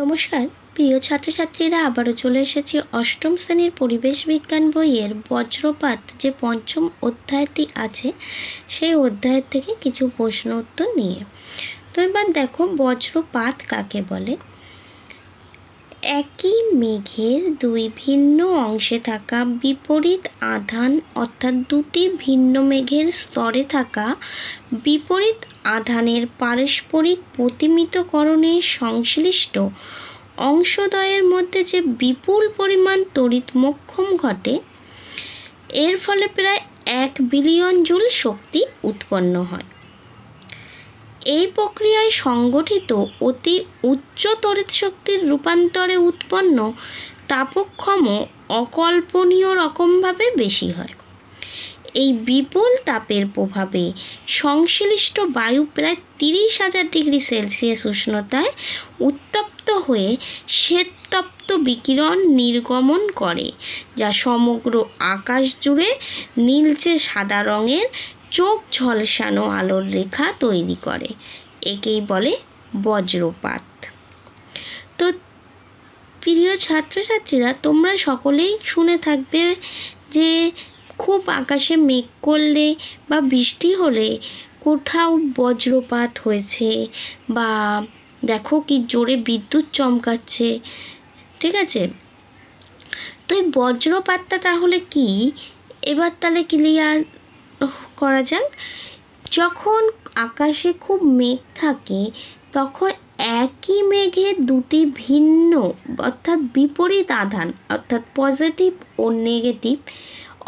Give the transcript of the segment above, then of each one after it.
নমস্কার। প্রিয় ছাত্রছাত্রীরা, আবারও চলে এসেছি অষ্টম শ্রেণির পরিবেশ বিজ্ঞান বইয়ের বজ্রপাত যে পঞ্চম অধ্যায়টি আছে, সেই অধ্যায়ের থেকে কিছু প্রশ্ন উত্তর নিয়ে। তো এবার দেখো বজ্রপাত কাকে বলে? একই মেঘের দুই ভিন্ন অংশে থাকা বিপরীত আধান অর্থাৎ দুটি ভিন্ন মেঘের স্তরে থাকা বিপরীত আধানের পারস্পরিক প্রতিমিতকরণে সংশ্লিষ্ট অংশদ্বয়ের মধ্যে যে বিপুল পরিমাণ তড়িৎ মোক্ষম ঘটে, এর ফলে প্রায় এক বিলিয়ন জুল শক্তি উৎপন্ন হয়। এই প্রক্রিয়ায় সংগঠিত অতি উচ্চ তড়িৎ শক্তির রূপান্তরে উৎপন্ন তাপক্ষম অকল্পনীয় রকমভাবে বেশি হয়। এই বিপুল তাপের প্রভাবে সংশ্লিষ্ট বায়ু প্রায় তিরিশ হাজার ডিগ্রি সেলসিয়াস উষ্ণতায় উত্তপ্ত হয়ে শ্বেততপ্ত বিকিরণ নির্গমন করে, যা সমগ্র আকাশ জুড়ে নীলচে সাদা রঙের চোখ ঝলসানো আলোর রেখা তৈরি করে। একেই বলে বজ্রপাত। তো প্রিয় ছাত্রছাত্রীরা, তোমরা সকলেই শুনে থাকবে যে খুব আকাশে মেঘ করলে বা বৃষ্টি হলে কোথাও বজ্রপাত হয়েছে বা দেখো কি জোরে বিদ্যুৎ চমকাচ্ছে, ঠিক আছে? তো এই বজ্রপাতটা তাহলে কি? এবার তাহলে ক্লিয়ার করা যাক। যখন আকাশে খুব মেঘ থাকে, তখন একই মেঘে দুটি ভিন্ন অর্থাৎ বিপরীত আধান, অর্থাৎ পজিটিভ ও নেগেটিভ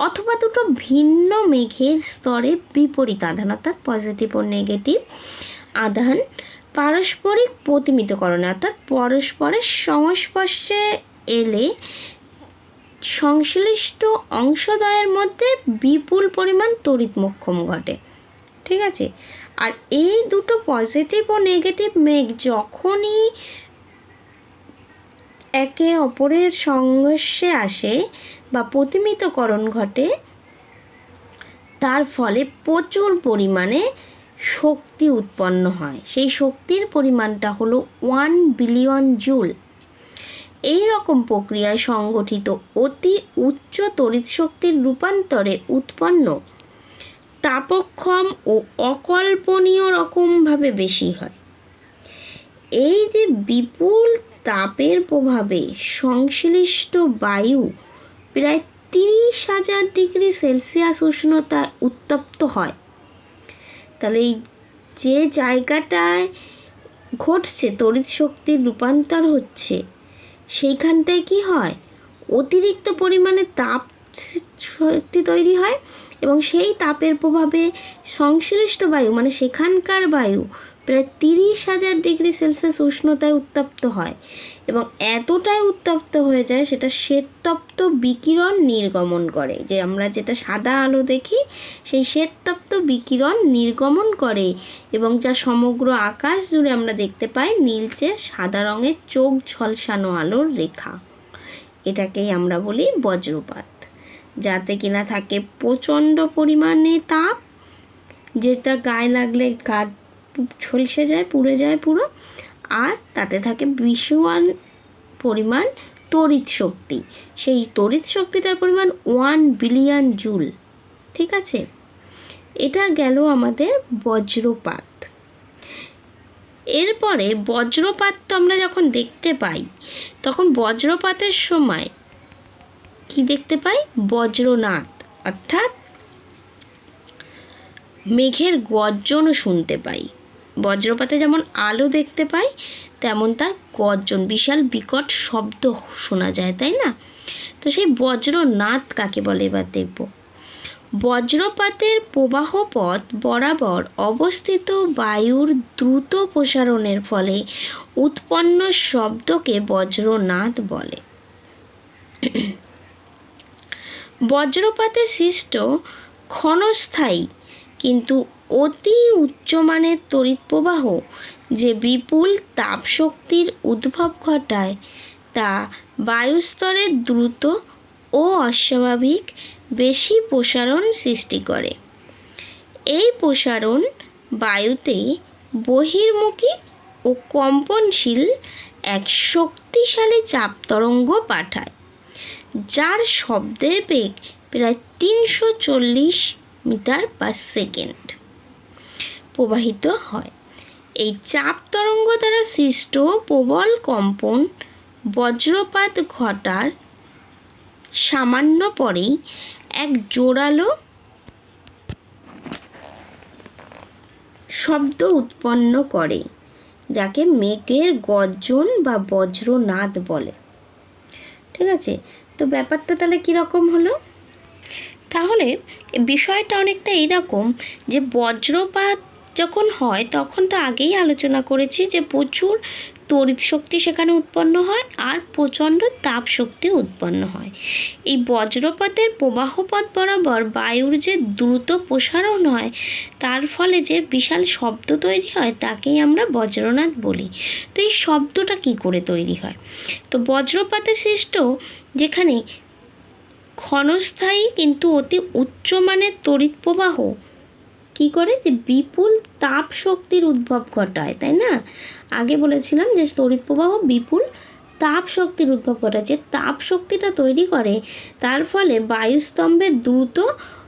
অথবা দুটো ভিন্ন মেঘের স্তরে বিপরীত আধান, অর্থাৎ পজিটিভ ও নেগেটিভ আধান পারস্পরিক প্রতিমিতকরণে অর্থাৎ পরস্পরের সংস্পর্শে এলে সংশ্লিষ্ট অংশদ্বয়ের মধ্যে বিপুল পরিমাণ তড়িৎ মোক্ষম ঘটে। ঠিক আছে? আর এই দুটো পজিটিভ ও নেগেটিভ মেঘ যখনই একে অপরের সংঘর্ষে আসে বা প্রতিমিতকরণ ঘটে, তার ফলে প্রচুর পরিমাণে শক্তি উৎপন্ন হয়। সেই শক্তির পরিমাণটা হলো ওয়ান বিলিয়ন জুল এই রকম প্রক্রিয়ায় সংগঠিত অতি উচ্চ তড়িৎ শক্তির রূপান্তরে উৎপন্ন তাপক্ষম ও অকল্পনীয় রকমভাবে বেশি হয়। এই যে বিপুল তাপের প্রভাবে সংশ্লিষ্ট বায়ু প্রায় তিরিশ হাজার ডিগ্রি সেলসিয়াস উষ্ণতায় উত্তপ্ত হয়। তাহলে এই যে জায়গাটায় ঘটছে তড়িৎ শক্তির রূপান্তর হচ্ছে সেইখানটায় কি হয়? অতিরিক্ত পরিমাণে তাপ শক্তি তৈরি হয় এবং সেই তাপের প্রভাবে সংশ্লিষ্ট বায়ু মানে সেখানকার বায়ু প্রায় তিরিশ হাজার ডিগ্রি সেলসিয়াস উষ্ণতায় উত্তপ্ত হয় এবং এতটাই উত্তপ্ত হয়ে যায় সেটা শ্বেততপ্ত বিকিরণ নির্গমন করে। যে আমরা যেটা সাদা আলো দেখি, সেই শ্বেততপ্ত বিকিরণ নির্গমন করে এবং যা সমগ্র আকাশ জুড়ে আমরা দেখতে পাই নীলচে সাদা রঙের চোখ ঝলসানো আলোর রেখা। এটাকেই আমরা বলি বজ্রপাত। যাতে কিনা থাকে প্রচণ্ড পরিমাণে তাপ, যেটা গায়ে লাগলে গা ঝলসে যায়, পুড়ে যায় পুরো। আর তাতে থাকে ভীষণ পরিমাণ তড়িৎ শক্তি। সেই তড়িৎ শক্তিটার পরিমাণ ওয়ান বিলিয়ন জুল ঠিক আছে? এটা গেল আমাদের বজ্রপাত। এরপরে বজ্রপাত তো আমরা যখন দেখতে পাই, তখন বজ্রপাতের সময় কি দেখতে পাই? বজ্রনাথ অর্থাৎ মেঘের গর্জনও শুনতে পাই। বজ্রপাতে যেমন আলো দেখতে পাই, তেমন তার গর্জন, বিশাল বিকট শব্দ শোনা যায়, তাই না? তো সেই বজ্রনাথ কাকে বলে এবার দেখব। বজ্রপাতের প্রবাহ পথ বরাবর অবস্থিত বায়ুর দ্রুত প্রসারণের ফলে উৎপন্ন শব্দকে বজ্রনাথ বলে। বজ্রপাতে সৃষ্ট ক্ষণস্থায়ী কিন্তু অতি উচ্চমানের তড়িৎ প্রবাহ যে বিপুল তাপশক্তির উদ্ভব ঘটায়, তা বায়ুস্তরে দ্রুত ও অস্বাভাবিক বেশি প্রসারণ সৃষ্টি করে। এই প্রসারণ বায়ুতে বহির্মুখী ও কম্পনশীল এক শক্তিশালী চাপ তরঙ্গ পাঠায়, যার শব্দের বেগ প্রায় তিনশো চল্লিশ মিটার পার সেকেন্ড। প্রবাহিত হয়। এই চাপ তরঙ্গ দ্বারা সৃষ্ট প্রবল কম্পন বজ্রপাত ঘটার সামান্য পরেই এক জোরালো শব্দ উৎপন্ন করে, যাকে মেঘের গর্জন বা বজ্রনাদ বলে। ঠিক আছে? তো ব্যাপারটা তাহলে কীরকম হলো? তাহলে বিষয়টা অনেকটা এইরকম যে বজ্রপাত যখন হয়, তখন তো আগেই আলোচনা করেছি যে প্রচুর তড়িৎ শক্তি সেখানে উৎপন্ন হয় আর প্রচণ্ড তাপ শক্তি উৎপন্ন হয়। এই বজ্রপাতের প্রবাহপথ বরাবর বায়ুর যে দ্রুত প্রসারণ হয়, তার ফলে যে বিশাল শব্দ তৈরি হয়, তাকেই আমরা বজ্রনাথ বলি। তো এই শব্দটা কি করে তৈরি হয়? তো বজ্রপাতে সৃষ্ট যেখানে ক্ষণস্থায়ী কিন্তু অতি উচ্চমানের তড়িৎ প্রবাহ কী করে? যে বিপুল তাপ শক্তির উদ্ভব ঘটায়, তাই না? আগে বলেছিলাম যে তড়িৎ প্রবাহ বিপুল তাপ শক্তির উদ্ভব ঘটায়। যে তাপ শক্তিটা তৈরি করে, তার ফলে বায়ুস্তম্ভের দ্রুত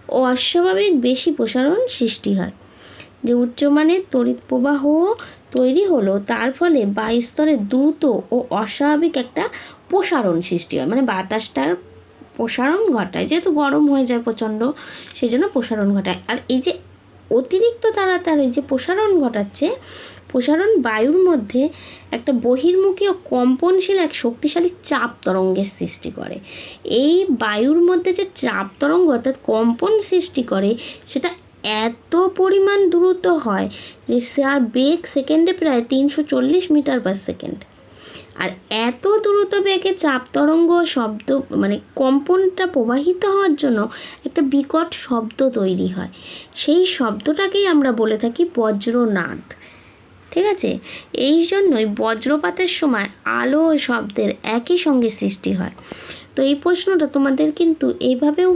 ও অস্বাভাবিক বেশি প্রসারণ সৃষ্টি হয়। যে উচ্চমানের তড়িৎ প্রবাহ তৈরি হলো, তার ফলে বায়ুস্তরে দ্রুত ও অস্বাভাবিক একটা প্রসারণ সৃষ্টি হয়। মানে বাতাসটার প্রসারণ ঘটায়। যেহেতু গরম হয়ে যায় প্রচণ্ড সেই জন্য প্রসারণ ঘটায়। আর এই যে অতিরিক্ত তাড়াতাড়ি যে প্রসারণ ঘটাচ্ছে, প্রসারণ বায়ুর মধ্যে একটা বহির্মুখী ও কম্পনশীল এক শক্তিশালী চাপ তরঙ্গের সৃষ্টি করে। এই বায়ুর মধ্যে যে চাপ তরঙ্গ অর্থাৎ কম্পন সৃষ্টি করে, সেটা এত পরিমাণ দ্রুত হয় যে যার বেগ সেকেন্ডে প্রায় তিনশো চল্লিশ মিটার পার সেকেন্ড আর এত দ্রুত বেগে চাপ তরঙ্গ শব্দ মানে কম্পনটা প্রবাহিত হওয়ার জন্য একটা বিকট শব্দ তৈরি হয়। সেই শব্দটাকেই আমরা বলে থাকি বজ্রনাদ। ঠিক আছে? এই জন্যই বজ্রপাতের সময় আলো ও শব্দের একই সঙ্গে সৃষ্টি হয়। তো এই প্রশ্নটা তোমাদের কিন্তু এইভাবেও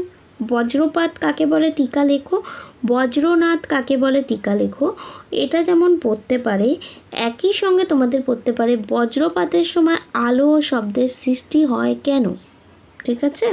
বজ্রপাত কাকে বলে টিকা লেখো? বজ্রনাথ কাকে বলে টিকা লেখো? এটা যেমন পড়তে পারে, একই সঙ্গে তোমাদের পড়তে পারে, বজ্রপাতের সময় আলো ও শব্দের সৃষ্টি হয় কেন? ঠিক আছে?